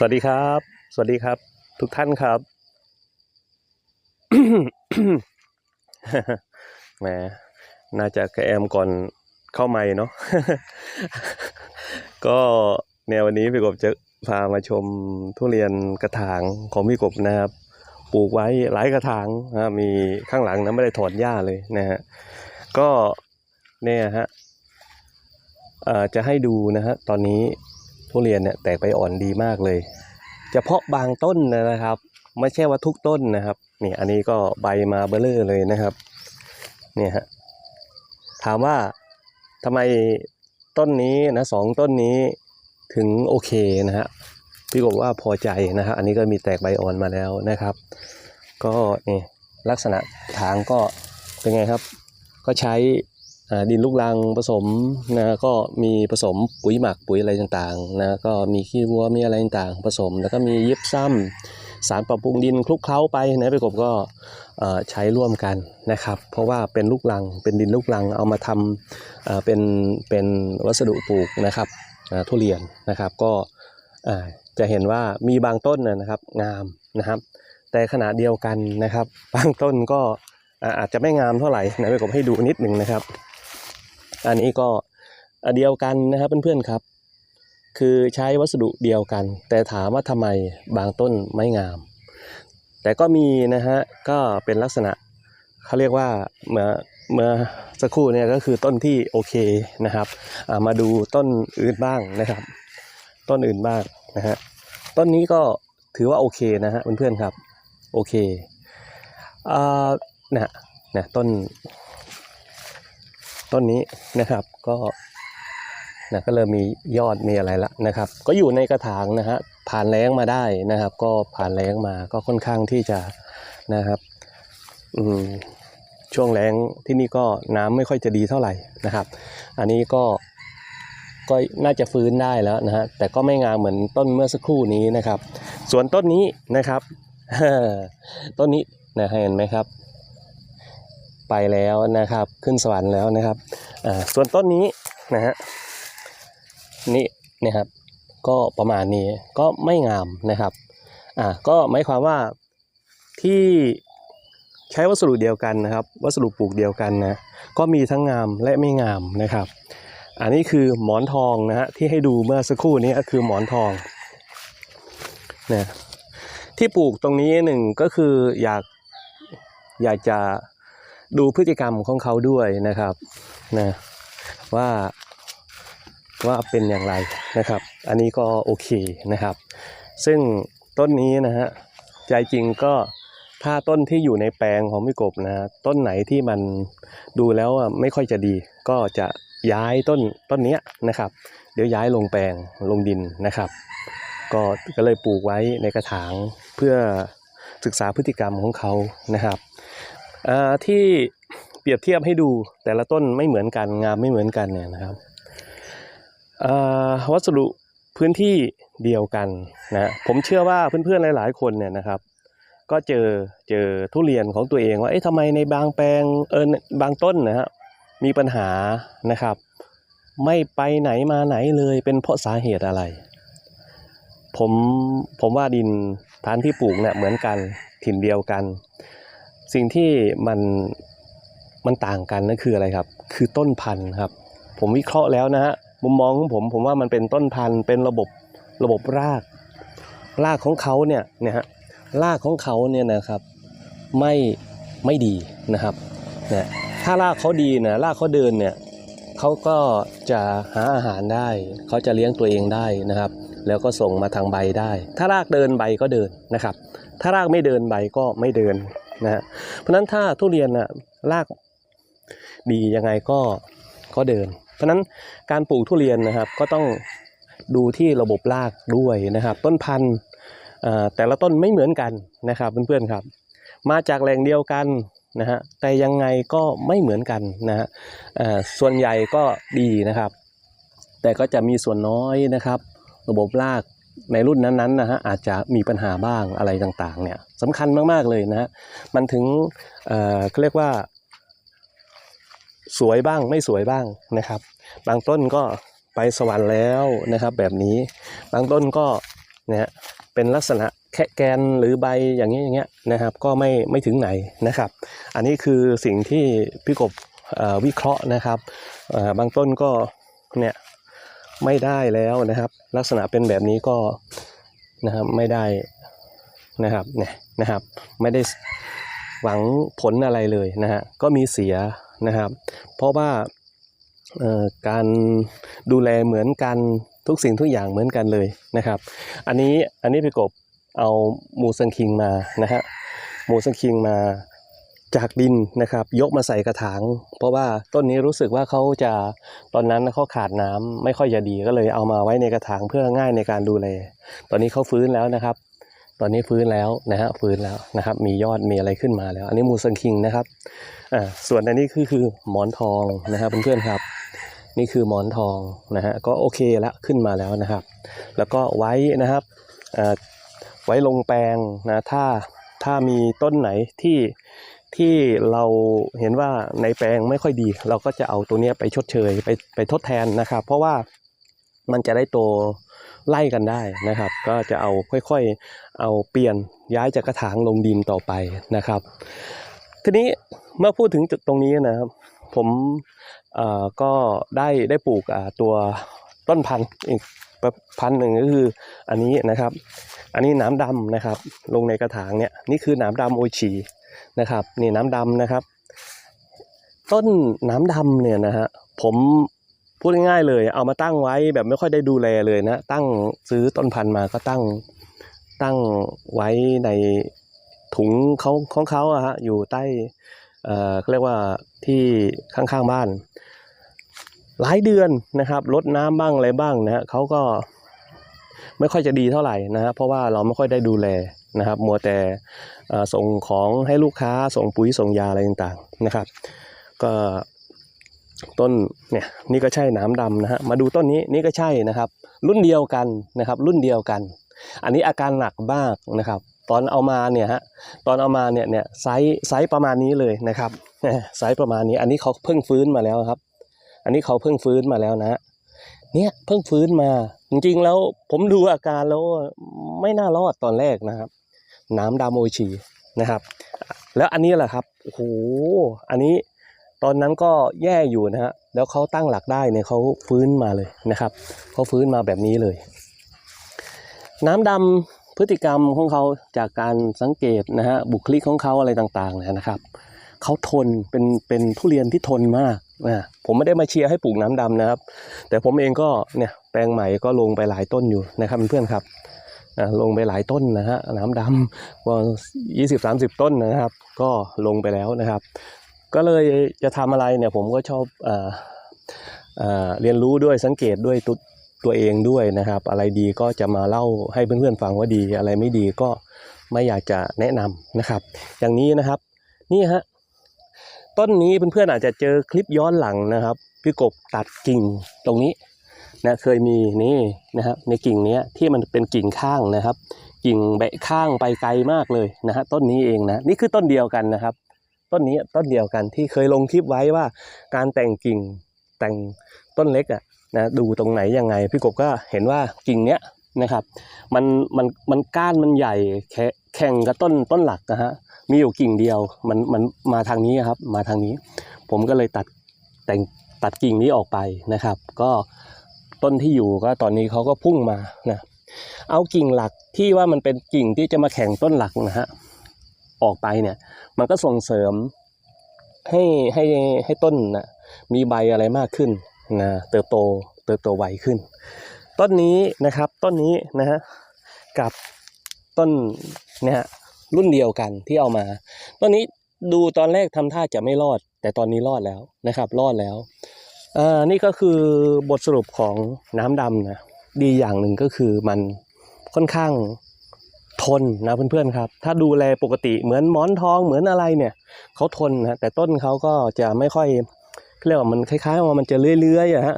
สวัสดีครับ สวัสดีครับ ทุกท่านครับแหมน่าจะกระแอมก่อนเข้าไม่เนาะก็แนววันนี้พี่กบจะพามาชมทุเรียนกระถางของพี่กบนะครับ ปลูกไว้หลายกระถางนะมีข้างหลังนะไม่ได้ถอนหญ้าเลยนะฮะก็เนี่ยฮะเอ่อจะให้ดูนะฮะตอนนี้ ทุเรียนเนี่ยแตกใบอ่อนดีมากเลยเฉพาะบางต้นนะครับ ไม่ใช่ว่าทุกต้นนะครับนี่อันนี้ก็ใบมาเบลอเลยนะครับเนี่ยฮะถามว่าทำไมต้นนี้นะสองต้นนี้ถึงโอเคนะฮะพี่กบว่าพอใจนะฮะอันนี้ก็มีแตกใบอ่อนมาแล้วนะครับ ก็นี่ลักษณะทางก็เป็นไงครับ ก็ใช้ ดินลูกรังผสมนะก็มีผสมปุ๋ยหมักปุ๋ยอะไรต่างๆนะก็มีขี้วัวมีอะไรต่างๆผสม แล้วก็มียิบซ้ำสารปรับปรุงดินคลุกเคล้าไปนะพี่กบก็ใช้ร่วมกันนะครับ เพราะว่าเป็นลูกรังเป็นดินลูกรังเอามาทำเเป็นเป็นวัสดุปลูกนะครับทุเรียนนะครับก็จะเห็นว่ามีบางต้นนะครับงามนะครับ แต่ขณะเดียวกันนะครับ บางต้นก็อาอาจจะไม่งามเท่าไหร่นะพี่กบให้ดูนิดหนึ่งนะครับ อันนี้ก็เดียวกันนะครับเพื่อนๆครับ คือใช้วัสดุเดียวกัน แต่ถามว่าทำไมบางต้นไม่งาม แต่ก็มีนะฮะก็เป็นลักษณะเขาเรียกว่าเมื่อเมื่อสักครู่เนี่ยก็คือต้นที่โอเคนะครับามาดูต้นอื่นบ้างนะครับ ต้นอื่นบ้างนะฮะต้นนี้ก็ถือว่าโอเคนะฮะเพื่อนๆครับโอเคอ่านะนะต้น ต้นนี้นะครับก็นะก็เริ่มมียอดมีอะไรละนะครับ ก็อยู่ในกระถางนะฮะผ่านแล้งมาได้นะครับ ก็ผ่านแล้งมาก็ค่อนข้างที่จะนะครับอืมช่วงแล้งที่นี่ก็น้ำไม่ค่อยจะดีเท่าไหร่นะครับ อันนี้ก็ก็น่าจะฟื้นได้แล้วนะฮะแต่ก็ไม่งามเหมือนต้นเมื่อสักครู่นี้นะครับ ส่วนต้นนี้นะครับต้นนี้นะเห็นไหมครับ ไปแล้วนะครับ ขึ้นสวรรค์แล้วนะครับส่วนต้นนี้นะฮะนี่นะครับ ก็ประมาณนี้ก็ไม่งามนะครับอ่าก็หมายความว่าที่ใช้วัสดุเดียวกันนะครับ วัสดุปลูกเดียวกันนะก็มีทั้งงามและไม่งามนะครับ อันนี้คือหมอนทองนะฮะที่ให้ดูเมื่อสักครู่นี้คือหมอนทองนะที่ปลูกตรงนี้หนึ่งก็คืออยากอยากจะ ดูพฤติกรรมของเขาด้วยนะครับนะว่าว่าเป็นอย่างไรนะครับ อันนี้ก็โอเคนะครับ ซึ่งต้นนี้นะฮะใจจริงก็ถ้าต้นที่อยู่ในแปลงของพี่กบนะฮะต้นไหนที่มันดูแล้วไม่ค่อยจะดี ก็จะย้ายต้นต้นนี้นะครับ เดี๋ยวย้ายลงแปลงลงดินนะครับ ก็ก็เลยปลูกไว้ในกระถางเพื่อศึกษาพฤติกรรมของเขานะครับ ที่เปรียบเทียบให้ดูแต่ละต้นไม่เหมือนกันงามไม่เหมือนกันเนี่ยนะครับวัสดุพื้นที่เดียวกันนะผมเชื่อว่าเพื่อนๆหลาย ๆ คนเนี่ยนะครับ ก็เจอเจอทุเรียนของตัวเองว่าเอ๊ะทำไมในบางแปลงเออบางต้นนะฮะมีปัญหานะครับ ไม่ไปไหนมาไหนเลยเป็นเพราะสาเหตุอะไร ผมผมว่าดินฐานที่ปลูกเนี่ยเหมือนกันถิ่นเดียวกัน สิ่งที่มันมันต่างกันนั่นคืออะไรครับ คือต้นพันธุ์ครับ ผมวิเคราะห์แล้วนะฮะมุมมองของผมผมว่ามันเป็นต้นพันธุ์เป็นระบบระบบราก รากของเขาเนี่ยเนี่ยฮะรากของเขาเนี่ยนะครับไม่ไม่ดีนะครับเนี่ยถ้ารากเขาดีนะรากเขาเดินเนี่ยเขาก็จะหาอาหารได้ เขาจะเลี้ยงตัวเองได้นะครับ แล้วก็ส่งมาทางใบได้ ถ้ารากเดินใบก็เดินนะครับ ถ้ารากไม่เดินใบก็ไม่เดิน นะฮะเพราะนั้นถ้าทุเรียนน่ะรากดียังไงก็ก็เดิน เพราะนั้นการปลูกทุเรียนนะครับก็ต้องดูที่ระบบรากด้วยนะครับ ต้นพันธุ์แต่ละต้นไม่เหมือนกันนะครับเพื่อนๆครับ มาจากแหล่งเดียวกันนะฮะแต่ยังไงก็ไม่เหมือนกันนะฮะส่วนใหญ่ก็ดีนะครับ แต่ก็จะมีส่วนน้อยนะครับ ระบบราก ในรุ่นนั้นๆนะฮะอาจจะมีปัญหาบ้างอะไรต่างๆเนี่ยสำคัญมากๆเลยนะฮะมันถึงเอ่อเขาเรียกว่า สวยบ้างไม่สวยบ้างนะครับ บางต้นก็ไปสวรรค์แล้วนะครับ แบบนี้บางต้นก็เนะฮะเป็นลักษณะแค่แกนหรือใบอย่างเงี้ยอย่างเงี้ยนะครับ ก็ไม่ไม่ถึงไหนนะครับ อันนี้คือสิ่งที่พี่กบวิเคราะห์นะครับบางต้นก็เนี่ย ไม่ได้แล้วนะครับ ลักษณะเป็นแบบนี้ก็นะครับไม่ได้นะครับเนี่ยนะครับ ไม่ได้หวังผลอะไรเลยนะฮะก็มีเสียนะครับ เพราะว่าเอ่อการดูแลเหมือนกันทุกสิ่งทุกอย่างเหมือนกันเลยนะครับ อันนี้อันนี้พี่กบเอามูซังคิงมานะฮะมูซังคิงมา จากดินนะครับ ยกมาใส่กระถาง เพราะว่าต้นนี้รู้สึกว่าเขาจะตอนนั้นเขาขาดน้ำไม่ค่อยจะดีก็เลยเอามาไว้ในกระถางเพื่อง่ายในการดูแล ตอนนี้เขาฟื้นแล้วนะครับ ตอนนี้ฟื้นแล้วนะฮะฟื้นแล้วนะครับ มียอดมีอะไรขึ้นมาแล้ว อันนี้มูซังคิงนะครับอ่าส่วนอันนี้คือคือหมอนทองนะครับเพื่อนๆครับนี่คือหมอนทองนะฮะก็โอเคแล้วขึ้นมาแล้วนะครับ แล้วก็ไว้นะครับอ่อไว้ลงแปลงนะถ้าถ้ามีต้นไหนที่ ที่เราเห็นว่าในแปลงไม่ค่อยดี เราก็จะเอาตัวนี้ไปชดเชยไปไปทดแทนนะครับ เพราะว่ามันจะได้โตไล่กันได้นะครับ ก็จะเอาค่อยๆเอาเปลี่ยนย้ายจากกระถางลงดินต่อไปนะครับ ทีนี้เมื่อพูดถึงจุดตรงนี้นะครับ ผมก็ได้ได้ปลูกตัวต้นพันธุ์อีกพันธุ์หนึ่งก็คืออันนี้นะครับ อันนี้หน้ำดำนะครับ ลงในกระถางเนี่ยนี่คือหน้ำดำโอชี นะครับนี่น้ำดำนะครับ ต้นน้ำดำเนี่ยนะฮะผมพูดง่ายๆเลย เอามาตั้งไว้แบบไม่ค่อยได้ดูแลเลยนะ ตั้งซื้อต้นพันธุ์มาก็ตั้งตั้งไว้ในถุงเขาของเขาอะฮะอยู่ใต้เอ่อเขาเรียกว่าที่ข้างๆบ้าน หลายเดือนนะครับลดน้ำบ้างอะไรบ้างนะฮะเขาก็ไม่ค่อยจะดีเท่าไหร่นะฮะเพราะว่าเราไม่ค่อยได้ดูแลนะครับ มัวแต่อ่อส่งของให้ลูกค้าส่งปุ๋ยส่งยาอะไรต่างๆนะครับ ก็ต้นเนี่ยนี่ก็ใช่หน้ำดำนะฮะมาดูต้นนี้นี่ก็ใช่นะครับ รุ่นเดียวกันนะครับ รุ่นเดียวกัน อันนี้อาการหนักมากนะครับ ตอนเอามาเนี่ยฮะตอนเอามาเนี่ยเนี่ยไซส์ไซส์ประมาณนี้เลยนะครับไซส์ประมาณนี้ อันนี้เขาเพิ่งฟื้นมาแล้วครับ อันนี้เขาเพิ่งฟื้นมาแล้วนะเนี่ยเพิ่งฟื้นมา จริงๆแล้วผมดูอาการแล้วไม่น่ารอดตอนแรกนะครับ น้ำดามโอชีนะครับ แล้วอันนี้แหละครับโอ้โหอันนี้ตอนนั้นก็แย่อยู่นะฮะแล้วเขาตั้งหลักได้เนี่ยเขาฟื้นมาเลยนะครับเขาฟื้นมาแบบนี้เลย น้ำดำพฤติกรรมของเขาจากการสังเกตนะฮะบุคลิกของเขาอะไรต่างๆเนี่ยนะครับเขาทนเป็นเป็นทุเรียนที่ทนมากนะผมไม่ได้มาเชียร์ให้ปลูกน้ำดำนะครับ แต่ผมเองก็เนี่ยแปลงใหม่ก็ลงไปหลายต้นอยู่นะครับเพื่อนครับ ลงไปหลายต้นนะฮะน้ำดำว่ายี่สิบสามสิบต้นนะครับ ก็ลงไปแล้วนะครับ ก็เลยจะทำอะไรเนี่ยผมก็ชอบอ่าอ่าเรียนรู้ด้วยสังเกตด้วยตุตัวเองด้วยนะครับ อะไรดีก็จะมาเล่าให้เพื่อนๆฟังว่าดี อะไรไม่ดีก็ไม่อยากจะแนะนำนะครับ อย่างนี้นะครับนี่ฮะต้นนี้เพื่อนๆอาจจะเจอคลิปย้อนหลังนะครับ พี่กบตัดกิ่งตรงนี้ นะเคยมีนี่นะครับในกิ่งนี้ที่มันเป็นกิ่งข้างนะครับ กิ่งแบะข้างไปไกลมากเลยนะฮะต้นนี้เองนะนี่คือต้นเดียวกันนะครับ ต้นนี้ต้นเดียวกันที่เคยลงคลิปไว้ว่า การแต่งกิ่งแต่งต้นเล็กอะนะดูตรงไหนยังไง พี่กบก็เห็นว่ากิ่งเนี้ยนะครับมันมันมันก้านมันใหญ่แค่แข่งกับต้นต้นหลักนะฮะมีอยู่กิ่งเดียวมันมันมาทางนี้ครับมาทางนี้ ผมก็เลยตัดแต่งตัดกิ่งนี้ออกไปนะครับ ก็ ต้นที่อยู่ก็ตอนนี้เขาก็พุ่งมานะเอากิ่งหลักที่ว่ามันเป็นกิ่งที่จะมาแข่งต้นหลักนะฮะออกไปเนี่ย มันก็ส่งเสริมให้ให้ให้ต้นนะมีใบอะไรมากขึ้นนะเติบโตเติบโตไวขึ้น ต้นนี้นะครับต้นนี้นะฮะกับต้นเนี่ยฮะรุ่นเดียวกันที่เอามาต้นนี้ดูตอนแรกทำท่าจะไม่รอด แต่ตอนนี้รอดแล้วนะครับ รอดแล้ว อ่านี่ก็คือบทสรุปของน้ำดำนะดีอย่างหนึ่งก็คือมันค่อนข้างทนนะเพื่อนๆครับ ถ้าดูแลปกติเหมือนหมอนทองเหมือนอะไรเนี่ยเขาทนนะแต่ต้นเขาก็จะไม่ค่อยเรียกว่ามันคล้ายๆว่ามันจะเลื้อยๆอะฮะ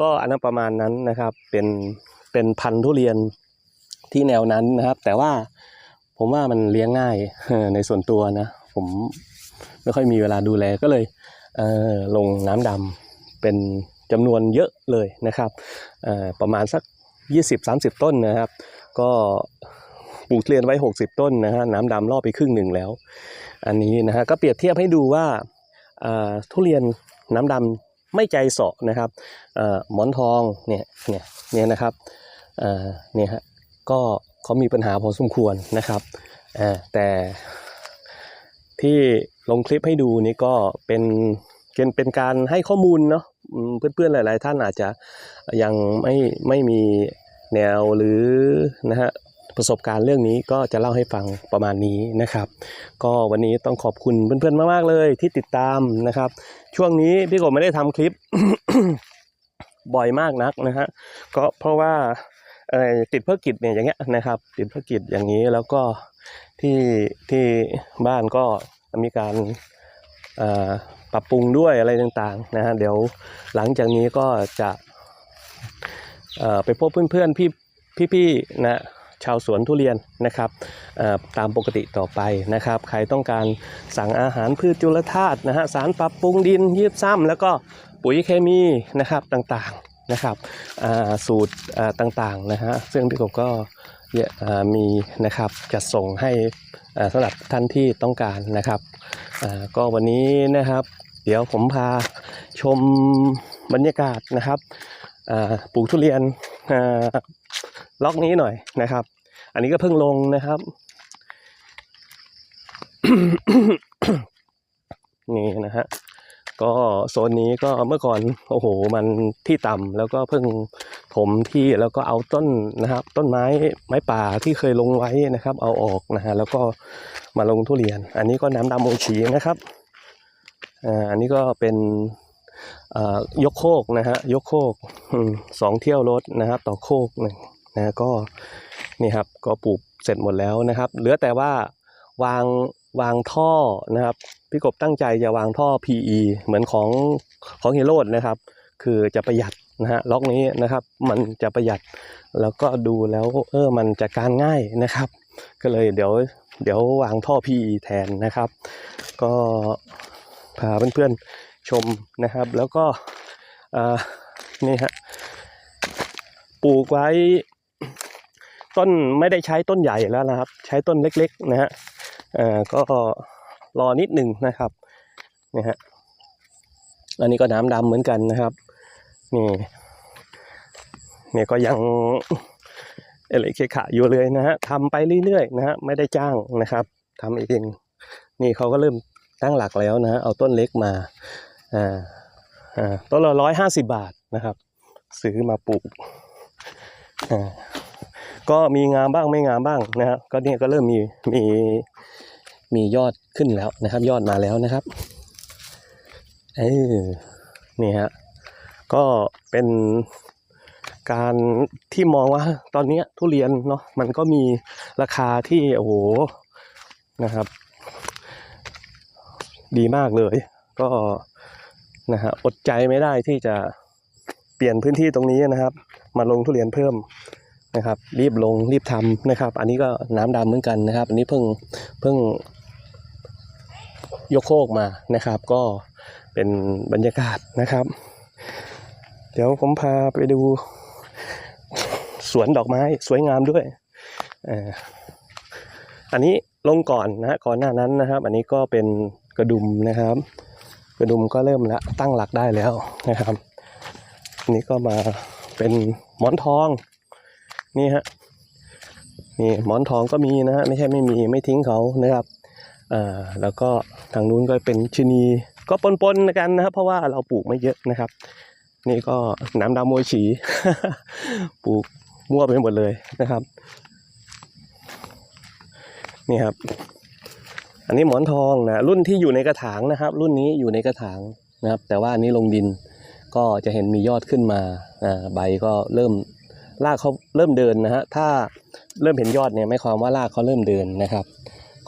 ก็อันนั้นประมาณนั้นนะครับ เป็นเป็นพันธุ์ทุเรียนที่แนวนั้นนะครับ แต่ว่าผมว่ามันเลี้ยงง่ายในส่วนตัวนะ ผมไม่ค่อยมีเวลาดูแลก็เลย ลงน้ำดำเป็นจำนวนเยอะเลยนะครับประมาณสัก 20-30 ต้นนะครับ ก็ปลูกเรียนไว้ 60 ต้นนะฮะน้ำดำรอบไปครึ่งหนึ่งแล้ว อันนี้นะฮะก็เปรียบเทียบให้ดูว่าทุเรียนน้ำดำไม่ใจเสาะนะครับหมอนทองเนี่ยเนี่ยเนี่ยนะครับเนี่ยฮะก็เขามีปัญหาพอสมควรนะครับแต่ ที่ลงคลิปให้ดูนี่ก็เป็นเป็นเป็นการให้ข้อมูลเนาะเพื่อนๆหลาย ๆ ท่านอาจจะยังไม่ไม่มีแนวหรือนะฮะประสบการณ์เรื่องนี้ก็จะเล่าให้ฟังประมาณนี้นะครับ ก็วันนี้ต้องขอบคุณเพื่อนๆมากๆเลยที่ติดตามนะครับ ช่วงนี้พี่กบไม่ได้ทำคลิปบ่อยมากนักนะฮะก็เพราะว่าติดภารกิจเนี่ยอย่างเงี้ยนะครับ ติดภารกิจอย่างนี้แล้วก็ ที่ที่บ้านก็มีการปรับปรุงด้วยอะไรต่างๆนะฮะเดี๋ยวหลังจากนี้ก็จะไปพบเพื่อนๆพี่พี่ๆนะชาวสวนทุเรียนนะครับตามปกติต่อไปนะครับ ใครต้องการสั่งอาหารพืชจุลธาตุนะฮะสารปรับปรุงดินยืดซ้ำแล้วก็ปุ๋ยเคมีนะครับต่างๆนะครับสูตรต่างๆนะฮะซึ่งพี่กบก็เยอะอ่า มีนะครับจัดส่งให้สำหรับท่านที่ต้องการนะครับก็วันนี้นะครับ เดี๋ยวผมพาชมบรรยากาศนะครับปลูกทุเรียนล็อกนี้หน่อยนะครับ อันนี้ก็เพิ่งลงนะครับนี่นะฮะ ก็โซนนี้ก็เมื่อก่อนโอ้โหมันที่ต่ำแล้วก็เพิ่งถมที่แล้วก็เอาต้นนะครับ ต้นไม้ไม้ป่าที่เคยลงไว้นะครับ เอาออกนะฮะแล้วก็มาลงทุเรียน อันนี้ก็น้ำดำโอชีนะครับอ่าอันนี้ก็เป็นอ่ายกโคกนะฮะยกโคกสองเที่ยวรถนะครับ ต่อโคกหนึ่งนะก็นี่ครับก็ปลูกเสร็จหมดแล้วนะครับ เหลือแต่ว่าวาง วางท่อนะครับพี่กบตั้งใจจะวางท่อ PE เหมือนของของเฮโรดนะครับ คือจะประหยัดนะฮะล็อกนี้นะครับมันจะประหยัดแล้วก็ดูแล้วเออมันจะการง่ายนะครับ ก็เลยเดี๋ยวเดี๋ยววางท่อ PE แทนนะครับ ก็พาเพื่อนๆชมนะครับ แล้วก็อ่านี่ฮะปลูกไว้ต้นไม่ได้ใช้ต้นใหญ่แล้วนะครับ ใช้ต้นเล็กๆนะฮะ อ่อก็รอนิดหนึ่งนะครับนี่ฮะอันนี้ก็น้ำดำเหมือนกันนะครับนี่เนี่ยก็ยังเอลิเคขะอยู่เลยนะฮะทำไปเรื่อยๆนะฮะไม่ได้จ้างนะครับทำเองนี่เขาก็เริ่มตั้งหลักแล้วนะฮะเอาต้นเล็กมาอ่าอ่าต้นละร้อยห้าสิบบาทนะครับ ซื้อมาปลูกอ่า ก็มีงามบ้างไม่งามบ้างนะครับ ก็เนี่ยก็เริ่มมีมีมียอดขึ้นแล้วนะครับ ยอดมาแล้วนะครับเออนี่ฮะก็เป็นการที่มองว่าตอนนี้ทุเรียนเนาะมันก็มีราคาที่โอ้โหนะครับ ดีมากเลย ก็นะฮะอดใจไม่ได้ที่จะเปลี่ยนพื้นที่ตรงนี้นะครับ มาลงทุเรียนเพิ่ม นะครับ รีบลงรีบทำนะครับ อันนี้ก็น้ำดำเหมือนกันนะครับ อันนี้เพิ่งเพิ่งยกโคกมานะครับ ก็เป็นบรรยากาศนะครับ เดี๋ยวผมพาไปดู สวนดอกไม้สวยงามด้วยอ่าอันนี้ลงก่อนนะฮะก่อนหน้านั้นนะครับ อันนี้ก็เป็นกระดุมนะครับ กระดุมก็เริ่มละตั้งหลักได้แล้วนะครับ อันนี้ก็มาเป็นหมอนทอง นี่ฮะนี่หมอนทองก็มีนะฮะไม่ใช่ไม่มีไม่ทิ้งเขานะครับอ่าแล้วก็ทางนู้นก็เป็นชะนีก็ปนๆกันนะครับเพราะว่าเราปลูกไม่เยอะนะครับ นี่ก็น้ำดำโมยฉีปลูกมั่วไปหมดเลยนะครับ นี่ครับ อันนี้หมอนทองนะรุ่นที่อยู่ในกระถางนะครับ รุ่นนี้อยู่ในกระถางนะครับ แต่ว่าอันนี้ลงดินก็จะเห็นมียอดขึ้นมาอ่าใบก็เริ่ม รากเขาเริ่มเดินนะฮะถ้าเริ่มเห็นยอดเนี่ยไม่ความว่ารากเขาเริ่มเดินนะครับ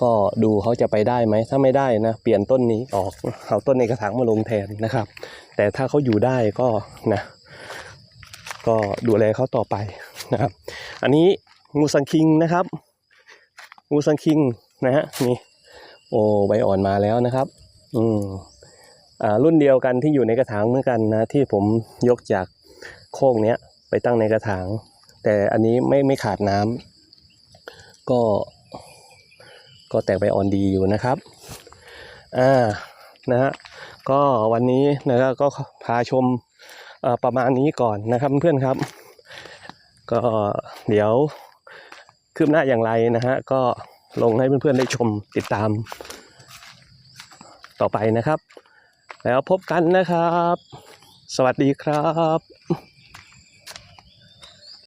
ก็ดูเขาจะไปได้ไหมถ้าไม่ได้นะเปลี่ยนต้นนี้ออกเอาต้นในกระถางมาลงแทนนะครับ แต่ถ้าเขาอยู่ได้ก็นะก็ดูแลเขาต่อไปนะครับ อันนี้งูสังคิงนะครับงูสังคิงนะฮะนี่โอ้ใบอ่อนมาแล้วนะครับ อืมอ่ารุ่นเดียวกันที่อยู่ในกระถางเหมือนกันนะที่ผมยกจากโค้งเนี้ย ไปตั้งในกระถาง แต่อันนี้ไม่ไม่ขาดน้ำก็ก็แตกใบอ่อนดีอยู่นะครับอ่านะฮะก็วันนี้นะครับก็พาชมประมาณนี้ก่อนนะครับเพื่อนครับ ก็เดี๋ยวคืบหน้าอย่างไรนะฮะก็ลงให้เพื่อนๆได้ชมติดตาม ต่อไปนะครับ แล้วพบกันนะครับ สวัสดีครับ